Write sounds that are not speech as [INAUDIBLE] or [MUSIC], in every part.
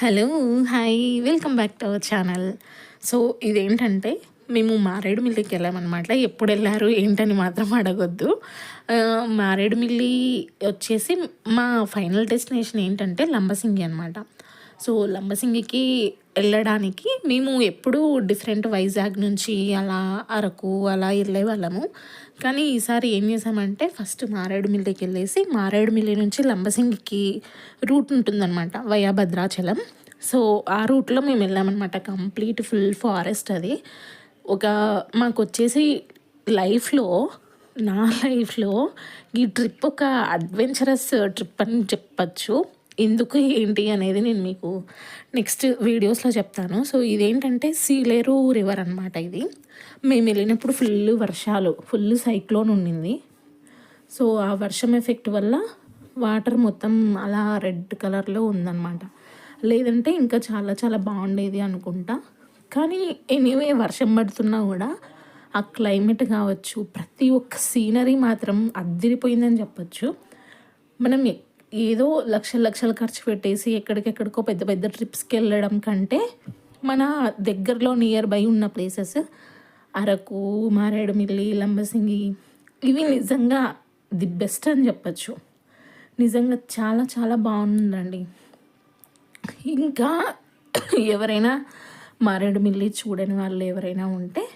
Hello hi welcome back to our channel. So ఇదేంటంటే మేము మారేడుమిల్లికి వెళ్ళామన్నమాట ఎప్పుడు వెళ్ళారు ఏంటని మాత్రం అడగొద్దు. మారేడు మారేడుమిల్లి వచ్చేసి మా ఫైనల్ డెస్టినేషన్ ఏంటంటే లంబసింగి అనమాట సో లంబసింగికి వెళ్ళడానికి మేము ఎప్పుడూ డిఫరెంట్ వైజాగ్ నుంచి అలా అరకు అలా వెళ్ళే వాళ్ళము. కానీ ఈసారి ఏం చేసామంటే ఫస్ట్ మారేడుమిల్లికి వెళ్ళేసి మారేడుమిల్లి నుంచి లంబసింగికి రూట్ ఉంటుందన్నమాట వయా భద్రాచలం. సో ఆ రూట్లో మేము వెళ్ళామన్నమాట కంప్లీట్ ఫుల్ ఫారెస్ట్ అది. ఒక మాకు వచ్చేసి లైఫ్లో నా [LAUGHS] లైఫ్లో ఈ ట్రిప్ ఒక అడ్వెంచరస్ ట్రిప్ అని చెప్పచ్చు. ఎందుకు ఏంటి అనేది నేను మీకు నెక్స్ట్ వీడియోస్లో చెప్తాను. సో ఇదేంటంటే సీలేరు రివర్ అనమాట ఇది. మేము వెళ్ళినప్పుడు ఫుల్ వర్షాలు ఫుల్ సైక్లోన్ ఉండింది. సో ఆ వర్షం ఎఫెక్ట్ వల్ల వాటర్ మొత్తం అలా రెడ్ కలర్లో ఉందన్నమాట. లేదంటే ఇంకా చాలా చాలా బాగుండేది అనుకుంటా. కానీ ఎనీవే వర్షం పడుతున్నా కూడా ఆ క్లైమేట్ కావచ్చు ప్రతి ఒక్క సీనరీ మాత్రం అద్దిరిపోయిందని చెప్పొచ్చు. మనం ఏదో లక్షల లక్షలు ఖర్చు పెట్టేసి ఎక్కడికెక్కడికో పెద్ద పెద్ద ట్రిప్స్కి వెళ్ళడం కంటే మన దగ్గరలో నియర్ బై ఉన్న ప్లేసెస్ అరకు మారేడుమిల్లి లంబసింగి ఇవి నిజంగా ది బెస్ట్ అని చెప్పచ్చు. నిజంగా చాలా చాలా బాగుందండి. ఇంకా ఎవరైనా మారేడుమిల్లి చూడని వాళ్ళు ఎవరైనా ఉంటే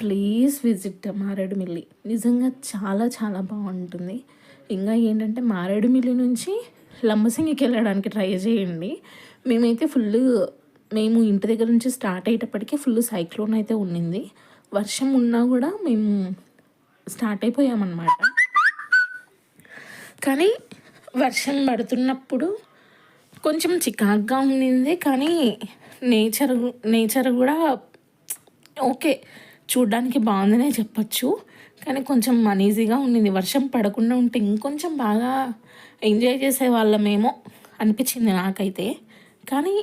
ప్లీజ్ విజిట్ మారేడుమిల్లి. నిజంగా చాలా చాలా బాగుంటుంది. ఇంకా ఏంటంటే మారేడుమిల్లి నుంచి లంబసింగికి వెళ్ళడానికి ట్రై చేయండి. మేమైతే ఫుల్ మేము ఇంటి దగ్గర నుంచి స్టార్ట్ అయ్యేటప్పటికీ ఫుల్ సైక్లోన్ అయితే ఉండింది వర్షం ఉన్నా కూడా మేము స్టార్ట్ అయిపోయామన్నమాట. కానీ వర్షం పడుతున్నప్పుడు కొంచెం చికాగ్గా ఉండింది కానీ నేచర్ నేచర్ కూడా ఓకే. చూడ్డానికి బాగుందనే చెప్పచ్చు. కానీ కొంచెం అనీజీగా ఉండింది. వర్షం పడకుండా ఉంటే ఇంకొంచెం బాగా ఎంజాయ్ చేసే వాళ్ళమేమో అనిపించింది నాకైతే. కానీ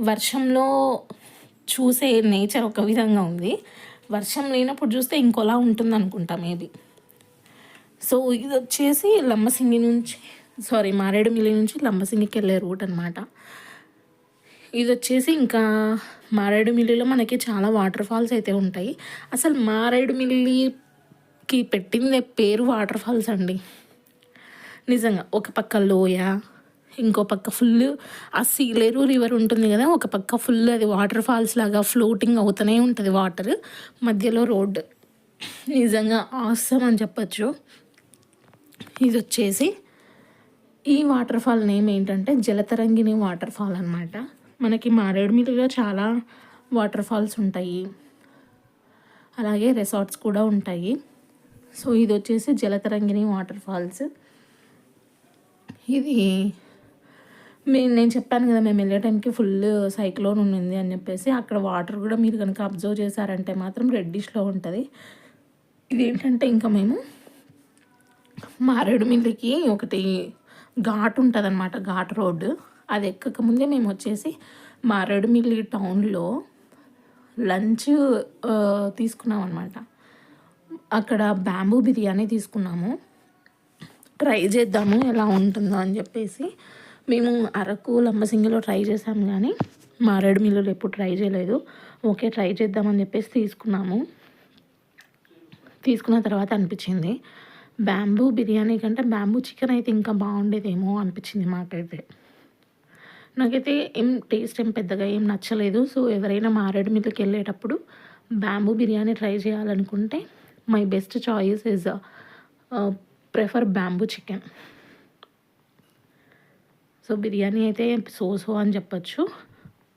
వర్షంలో చూసే నేచర్ ఒక విధంగా ఉంది. వర్షం లేనప్పుడు చూస్తే ఇంకోలా ఉంటుంది అనుకుంటా మేబీ సో ఇది వచ్చేసి లంబసింగి నుంచి సారీ మారేడుమిల్లి నుంచి లంబసింగికి వెళ్ళే రూట్ అనమాట ఇది వచ్చేసి ఇంకా మారేడుమిల్లిలో మనకి చాలా వాటర్ ఫాల్స్ అయితే ఉంటాయి. అసలు మారేడుమిల్లికి పెట్టిందే పేరు వాటర్ ఫాల్స్ అండి. నిజంగా ఒక పక్క లోయ ఇంకో పక్క ఫుల్ ఆ సీలేరు రివర్ ఉంటుంది కదా ఒక పక్క ఫుల్ అది వాటర్ ఫాల్స్ లాగా ఫ్లోటింగ్ అవుతూనే ఉంటుంది వాటర్ మధ్యలో రోడ్. నిజంగా ఆసం అని చెప్పచ్చు. ఇది వచ్చేసి ఈ వాటర్ ఫాల్ నేమ్ ఏంటంటే జలతరంగిణి వాటర్ ఫాల్ అనమాట మనకి మారేడుమిల్లిలో చాలా వాటర్ ఫాల్స్ ఉంటాయి. అలాగే రిసార్ట్స్ కూడా ఉంటాయి. సో ఇది వచ్చేసి జలతరంగిణి వాటర్ ఫాల్స్. ఇది మేము నేను చెప్పాను కదా మేము వెళ్ళే టైంకి ఫుల్ సైక్లోన్ ఉండింది అని చెప్పేసి అక్కడ వాటర్ కూడా మీరు కనుక అబ్జర్వ్ చేశారంటే మాత్రం రెడ్డిష్లో ఉంటుంది. ఇదేంటంటే ఇంకా మేము మారేడుమిల్లికి ఒకటి ఘాట్ ఉంటుంది అనమాట ఘాట్ రోడ్డు. అది ఎక్కక ముందే మేము వచ్చేసి మారేడుమిల్లి టౌన్లో లంచ్ తీసుకున్నాం అనమాట అక్కడ బ్యాంబూ బిర్యానీ తీసుకున్నాము. ట్రై చేద్దాము ఎలా ఉంటుందో అని చెప్పేసి మేము అరకు లంబసింగిలో ట్రై చేసాము కానీ మారేడుమిల్లిలో ఎప్పుడు ట్రై చేయలేదు. ఓకే ట్రై చేద్దామని చెప్పేసి తీసుకున్నాము. తీసుకున్న తర్వాత అనిపించింది. బ్యాంబూ బిర్యానీ కంటే బ్యాంబూ చికెన్ అయితే ఇంకా బాగుండేదేమో అనిపించింది మాకైతే. నాకైతే ఏం టేస్ట్ ఏం పెద్దగా ఏం నచ్చలేదు. సో ఎవరైనా మారేడుమిల్లికి వెళ్ళేటప్పుడు బ్యాంబూ బిర్యానీ ట్రై చేయాలనుకుంటే my best choice is prefer bamboo chicken so biryani అయితే సో సో అని చెప్పచ్చు.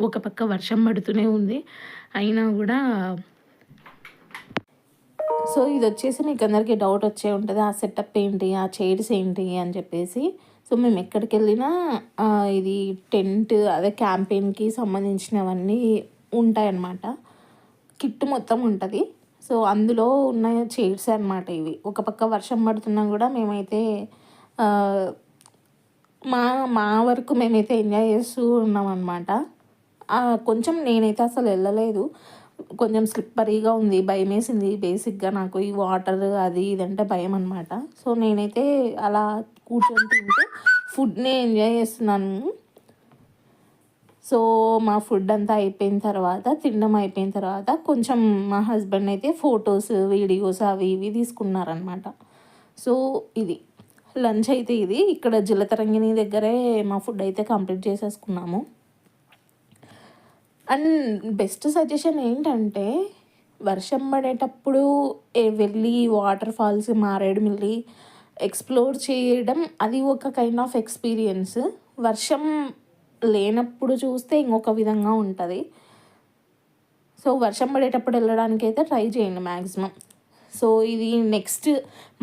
ఒక పక్క వర్షం పడుతూనే ఉంది. అయినా కూడా సో ఇది వచ్చేసి మీకు అందరికీ డౌట్ వచ్చే ఉంటుంది. ఆ సెటప్ ఏంటి? ఆ చైర్స్ ఏంటి? అని చెప్పేసి సో మేము ఎక్కడికి వెళ్ళినా ఇది టెంట్ అదే క్యాంపెయిన్కి సంబంధించినవన్నీ ఉంటాయన్నమాట. కిట్ మొత్తం ఉంటుంది. సో అందులో ఉన్న చైర్స్ అన్నమాట ఇవి. ఒక పక్క వర్షం పడుతున్నా కూడా మేమైతే మా మా వరకు మేమైతే ఎంజాయ్ చేస్తూ ఉన్నాం అనమాట కొంచెం నేనైతే అసలు వెళ్ళలేదు. కొంచెం స్లిప్పరీగా ఉంది భయం వేసింది బేసిక్గా నాకు ఈ వాటర్ అది ఇదంటే భయం అనమాట సో నేనైతే అలా కూర్చొని తింటూ ఫుడ్ని ఎంజాయ్ చేస్తున్నాను సో మా ఫుడ్ అంతా అయిపోయిన తర్వాత తినడం అయిపోయిన తర్వాత కొంచెం మా హస్బెండ్ అయితే ఫొటోస్ వీడియోస్ అవి ఇవి తీసుకున్నారనమాట సో ఇది. లంచ్ అయితే ఇది. ఇక్కడ జలతరంగిణి దగ్గరే మా ఫుడ్ అయితే కంప్లీట్ చేసేసుకున్నాము. అండ్ బెస్ట్ సజెషన్ ఏంటంటే వర్షం పడేటప్పుడు వెళ్ళి వాటర్ ఫాల్స్ మారేడుమిల్లి ఎక్స్ప్లోర్ చేయడం అది ఒక కైండ్ ఆఫ్ ఎక్స్పీరియన్స్ వర్షం లేనప్పుడు చూస్తే ఇంకొక విధంగా ఉంటుంది. సో వర్షం పడేటప్పుడు వెళ్ళడానికి అయితే ట్రై చేయండి మ్యాక్సిమం సో ఇది నెక్స్ట్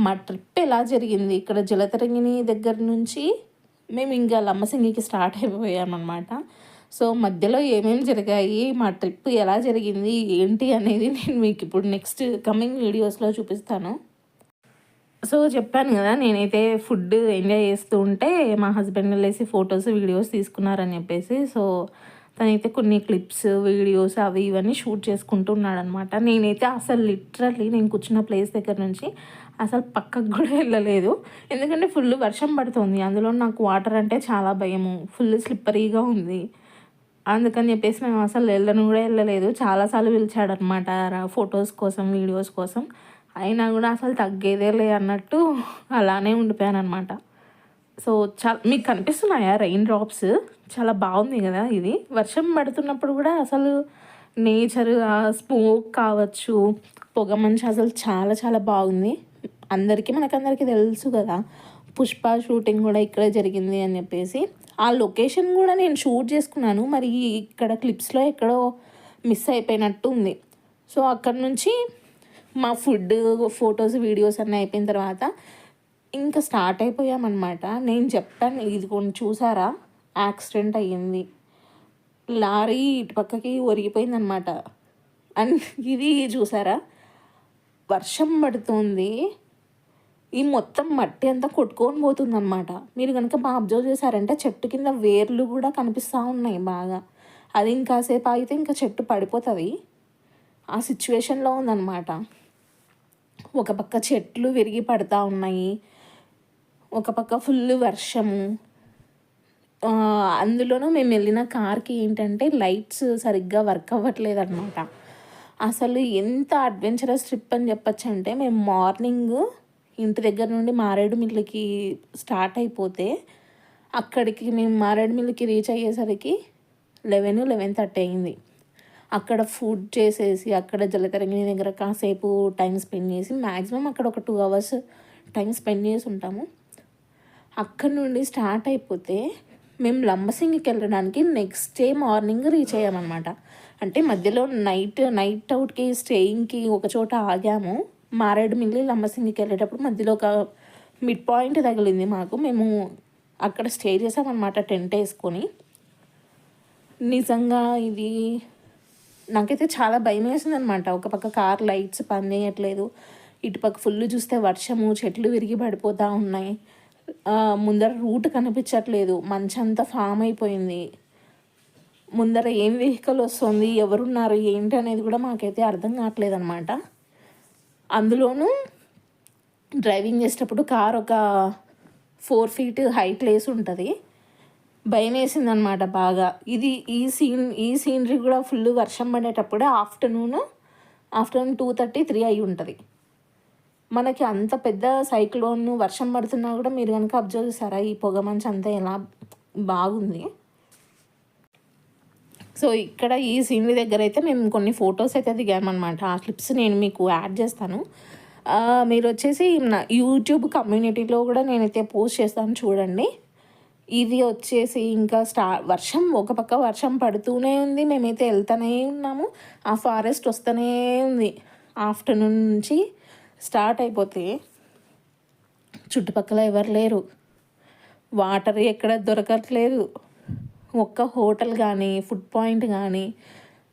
మా ట్రిప్ ఎలా జరిగింది? ఇక్కడ జలతరంగిణి దగ్గర నుంచి మేము ఇంకా లమ్మసింగికి స్టార్ట్ అయిపోయామన్నమాట. సో మధ్యలో ఏమేమి జరిగాయి? మా ట్రిప్ ఎలా జరిగింది? ఏంటి అనేది నేను మీకు ఇప్పుడు నెక్స్ట్ కమింగ్ వీడియోస్లో చూపిస్తాను. సో చెప్పాను కదా నేనైతే ఫుడ్ ఎంజాయ్ చేస్తూ ఉంటే మా హస్బెండ్ వెళ్ళేసి ఫొటోస్ వీడియోస్ తీసుకున్నారని చెప్పేసి. సో తనైతే కొన్ని క్లిప్స్ వీడియోస్ అవి ఇవన్నీ షూట్ చేసుకుంటున్నాడు అనమాట నేనైతే అసలు లిటరల్లీ నేను కూర్చున్న ప్లేస్ దగ్గర నుంచి అసలు పక్కకు కూడా వెళ్ళలేదు. ఎందుకంటే ఫుల్ వర్షం పడుతుంది. అందులో నాకు వాటర్ అంటే చాలా భయము. ఫుల్ స్లిప్పరీగా ఉంది. అందుకని చెప్పేసి మేము అసలు వెళ్ళను కూడా వెళ్ళలేదు. చాలాసార్లు పిలిచాడనమాట ఫొటోస్ కోసం వీడియోస్ కోసం. అయినా కూడా అసలు తగ్గేదే లే అన్నట్టు అలానే ఉండిపోయాను అనమాట సో చాలా మీకు కనిపిస్తున్నాయా రెయిన్ డ్రాప్స్ చాలా బాగుంది కదా ఇది. వర్షం పడుతున్నప్పుడు కూడా అసలు నేచర్ స్మోక్ కావచ్చు పొగ మంచి అసలు చాలా చాలా బాగుంది. అందరికీ మనకందరికీ తెలుసు కదా పుష్ప షూటింగ్ కూడా ఇక్కడే జరిగింది అని చెప్పేసి. ఆ లొకేషన్ కూడా నేను షూట్ చేసుకున్నాను. మరి ఇక్కడ క్లిప్స్లో ఎక్కడో మిస్ అయిపోయినట్టు ఉంది. సో అక్కడ నుంచి మా ఫుడ్ ఫొటోస్ వీడియోస్ అన్నీ అయిపోయిన తర్వాత ఇంకా స్టార్ట్ అయిపోయామన్నమాట. నేను చెప్పాను ఇది కొన్ని చూసారా? యాక్సిడెంట్ అయ్యింది. లారీ ఇటుపక్కకి ఒరిగిపోయిందనమాట అండ్ ఇది చూసారా? వర్షం పడుతుంది. ఈ మొత్తం మట్టి అంతా కొట్టుకొని పోతుందన్నమాట. మీరు కనుక బాగా అబ్జర్వ్ చేశారంటే చెట్టు కింద వేర్లు కూడా కనిపిస్తూ ఉన్నాయి బాగా. అది ఇంకాసేపు ఆగితే ఇంకా చెట్టు పడిపోతుంది. ఆ సిచ్యువేషన్లో ఉందన్నమాట. ఒక పక్క చెట్లు విరిగి పడతా ఉన్నాయి. ఒక పక్క ఫుల్ వర్షము. అందులోనూ మేము వెళ్ళిన కార్కి ఏంటంటే లైట్స్ సరిగ్గా వర్క్ అవ్వట్లేదు అనమాట అసలు ఎంత అడ్వెంచరస్ ట్రిప్ అని చెప్పచ్చు అంటే మేము మార్నింగ్ ఇంటి దగ్గర నుండి మారేడుమిల్లికి స్టార్ట్ అయిపోతే అక్కడికి మేము మారేడుమిల్లికి రీచ్ అయ్యేసరికి లెవెన్ లెవెన్ థర్టీ అయింది. అక్కడ ఫుడ్ చేసేసి అక్కడ జలతరంగిణి దగ్గర కాసేపు టైం స్పెండ్ చేసి మ్యాక్సిమం అక్కడ ఒక టూ అవర్స్ టైం స్పెండ్ చేసి ఉంటాము. అక్కడ నుండి స్టార్ట్ అయిపోతే మేము లంబసింగికి వెళ్ళడానికి నెక్స్ట్ డే మార్నింగ్ రీచ్ అయ్యామన్నమాట. అంటే మధ్యలో నైట్ నైట్ అవుట్కి స్టేయింగ్కి ఒక చోట ఆగాము. మారేడుమిల్లి లంబసింగికి వెళ్ళేటప్పుడు మధ్యలో ఒక మిడ్ పాయింట్ తగిలింది మాకు. మేము అక్కడ స్టే చేసామన్నమాట టెంట్ వేసుకొని. నిజంగా ఇది నాకైతే చాలా భయం వేసింది అనమాట ఒక పక్క కార్ లైట్స్ పనిచేయట్లేదు ఇటుపక్క ఫుల్ చూస్తే వర్షము చెట్లు విరిగి పడిపోతూ ఉన్నాయి. ముందర రూట్ కనిపించట్లేదు. మంచంతా ఫామ్ అయిపోయింది. ముందర ఏం వెహికల్ వస్తుంది ఎవరున్నారు ఏంటి అనేది కూడా మాకైతే అర్థం కావట్లేదు అనమాట అందులోనూ డ్రైవింగ్ చేసేటప్పుడు కార్ ఒక ఫోర్ ఫీట్ హైట్ లేసి ఉంటుంది భయం వేసింది అనమాట బాగా. ఇది ఈ సీన్ ఈ సీనరీ కూడా ఫుల్ వర్షం పడేటప్పుడే afternoon afternoon two thirty three అయి ఉంటుంది. మనకి అంత పెద్ద సైక్లోన్ వర్షం పడుతున్నా కూడా మీరు కనుక అబ్జర్వ్ చేస్తారా ఈ పొగ మంచి అంతా ఎలా బాగుంది? సో ఇక్కడ ఈ సీనరీ దగ్గర అయితే మేము కొన్ని ఫొటోస్ అయితే దిగామన్నమాట. ఆ క్లిప్స్ నేను మీకు యాడ్ చేస్తాను. మీరు వచ్చేసి నా యూట్యూబ్ కమ్యూనిటీలో కూడా నేనైతే పోస్ట్ చేస్తాను చూడండి. ఇది వచ్చేసి ఇంకా స్టా వర్షం ఒక పక్క వర్షం పడుతూనే ఉంది. మేమైతే వెళ్తూనే ఉన్నాము. ఆ ఫారెస్ట్ వస్తూనే ఉంది. ఆఫ్టర్నూన్ నుంచి స్టార్ట్ అయిపోతే చుట్టుపక్కల ఎవరు లేరు. వాటర్ ఎక్కడ దొరకట్లేదు. ఒక్క హోటల్ కానీ ఫుడ్ పాయింట్ కానీ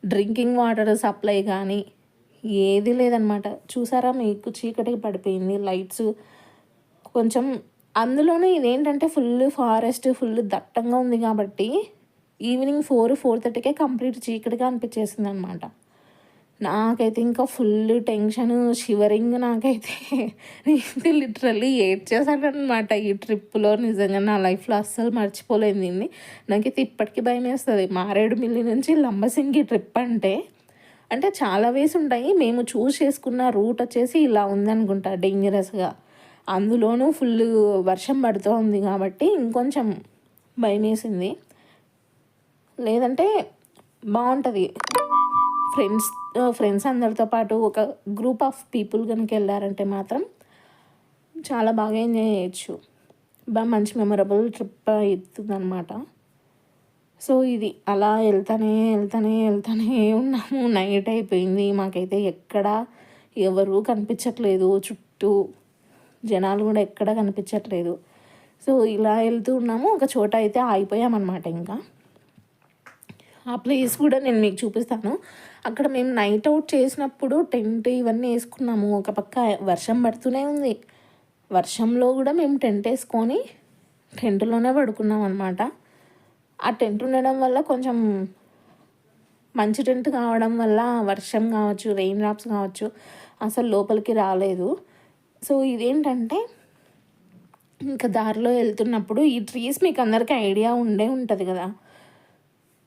డ్రింకింగ్ వాటర్ సప్లై కానీ ఏది లేదనమాట చూసారా? మీకు చీకటికి పడిపోయింది. లైట్స్ కొంచెం అందులోనే ఇదేంటంటే ఫుల్ ఫారెస్ట్ ఫుల్ దట్టంగా ఉంది కాబట్టి ఈవినింగ్ ఫోర్ ఫోర్ థర్టీకే కంప్లీట్ చీకటిగా అనిపించేసింది అనమాట నాకైతే ఇంకా ఫుల్ టెన్షన్ షివరింగ్ నాకైతే [LAUGHS] నేను లిటరల్లీ ఏడ్చేసానమాట ఈ ట్రిప్లో నిజంగా నా లైఫ్లో అస్సలు మర్చిపోలేదు దీన్ని. నాకైతే ఇప్పటికీ భయం వేస్తుంది మారేడుమిల్లి నుంచి లంబసింగి ట్రిప్ అంటే అంటే చాలా వేసి ఉంటాయి. మేము చూస్ చేసుకున్న రూట్ వచ్చేసి ఇలా ఉందనుకుంటా డేంజరస్గా అందులోనూ ఫుల్ వర్షం పడుతూ ఉంది కాబట్టి ఇంకొంచెం భయమేసింది. లేదంటే బాగుంటుంది ఫ్రెండ్స్ ఫ్రెండ్స్ అందరితో పాటు ఒక గ్రూప్ ఆఫ్ పీపుల్ కనుక వెళ్ళారంటే మాత్రం చాలా బాగా ఎంజాయ్ చేయొచ్చు. బాగా మంచి మెమరబుల్ ట్రిప్ అవుతుందన్నమాట సో ఇది అలా వెళ్తానే వెళ్తానే వెళ్తానే ఉన్నాము. నైట్ అయిపోయింది. మాకైతే ఎక్కడా ఎవరూ కనిపించట్లేదు. చుట్టూ జనాలు కూడా ఎక్కడ కనిపించట్లేదు. సో ఇలా వెళ్తూ ఉన్నాము. ఒక చోట అయితే ఆగిపోయామన్నమాట ఇంకా. ఆ ప్లేస్ కూడా నేను మీకు చూపిస్తాను. అక్కడ మేము నైట్ అవుట్ చేసినప్పుడు టెంట్ ఇవన్నీ వేసుకున్నాము. ఒక పక్క వర్షం పడుతూనే ఉంది. వర్షంలో కూడా మేము టెంట్ వేసుకొని టెంట్లోనే పడుకున్నాం అనమాట ఆ టెంట్ ఉండడం వల్ల కొంచెం మంచి టెంట్ కావడం వల్ల వర్షం కావచ్చు రెయిన్ డ్రాప్స్ కావచ్చు అసలు లోపలికి రాలేదు. సో ఇదేంటంటే ఇంకా దారిలో వెళ్తున్నప్పుడు ఈ ట్రీస్ మీకు అందరికీ ఐడియా ఉండే ఉంటుంది కదా.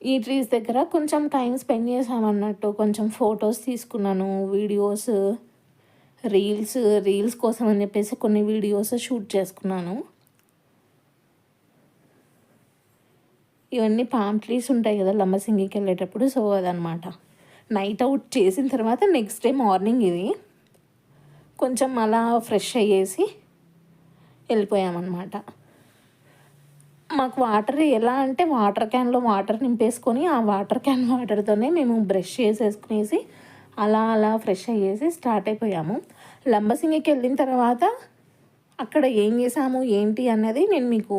ఈ ట్రీస్ దగ్గర కొంచెం టైం స్పెండ్ చేసామన్నట్టు కొంచెం ఫొటోస్ తీసుకున్నాను వీడియోస్ రీల్స్ రీల్స్ కోసం అని చెప్పేసి కొన్ని వీడియోస్ షూట్ చేసుకున్నాను. ఇవన్నీ పామ్ ట్రీస్ ఉంటాయి కదా లంబసింగికి వెళ్ళేటప్పుడు సో అదనమాట నైట్ అవుట్ చేసిన తర్వాత నెక్స్ట్ డే మార్నింగ్ ఇది. కొంచెం అలా ఫ్రెష్ అయ్యేసి వెళ్ళిపోయామన్నమాట. మాకు వాటర్ ఎలా అంటే వాటర్ క్యాన్లో వాటర్ నింపేసుకొని ఆ వాటర్ క్యాన్ వాటర్తోనే మేము బ్రష్ చేసేసుకునేసి అలా అలా ఫ్రెష్ అయ్యేసి స్టార్ట్ అయిపోయాము. లంబసింగికి వెళ్ళిన తర్వాత అక్కడ ఏం చేసాము ఏంటి అన్నది నేను మీకు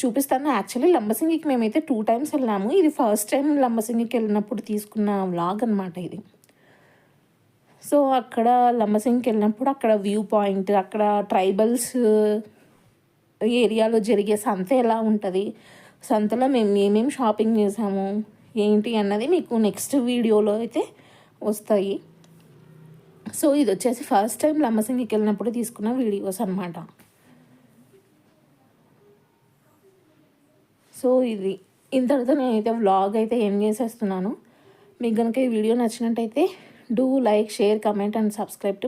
చూపిస్తాను. యాక్చువల్లీ లంబసింగికి మేమైతే టూ టైమ్స్ వెళ్ళాము. ఇది ఫస్ట్ టైం లంబసింగికి వెళ్ళినప్పుడు తీసుకున్న వ్లాగ్ అనమాట ఇది. సో అక్కడ లంబసింగికి వెళ్ళినప్పుడు అక్కడ వ్యూ పాయింట్ అక్కడ ట్రైబల్స్ ఏరియాలో జరిగే సంత ఎలా ఉంటుంది? సంతలో మేము ఏమేమి షాపింగ్ చేసాము? ఏంటి అన్నది మీకు నెక్స్ట్ వీడియోలో అయితే వస్తాయి. సో ఇది వచ్చేసి ఫస్ట్ టైం లంబసింగికి వెళ్ళినప్పుడు తీసుకున్న వీడియోస్ అనమాట సో ఇది. ఇంతటితో నేనైతే వ్లాగ్ అయితే ఏం చేసేస్తున్నాను. మీకు కనుక ఈ వీడియో నచ్చినట్టయితే do like share comment and subscribe to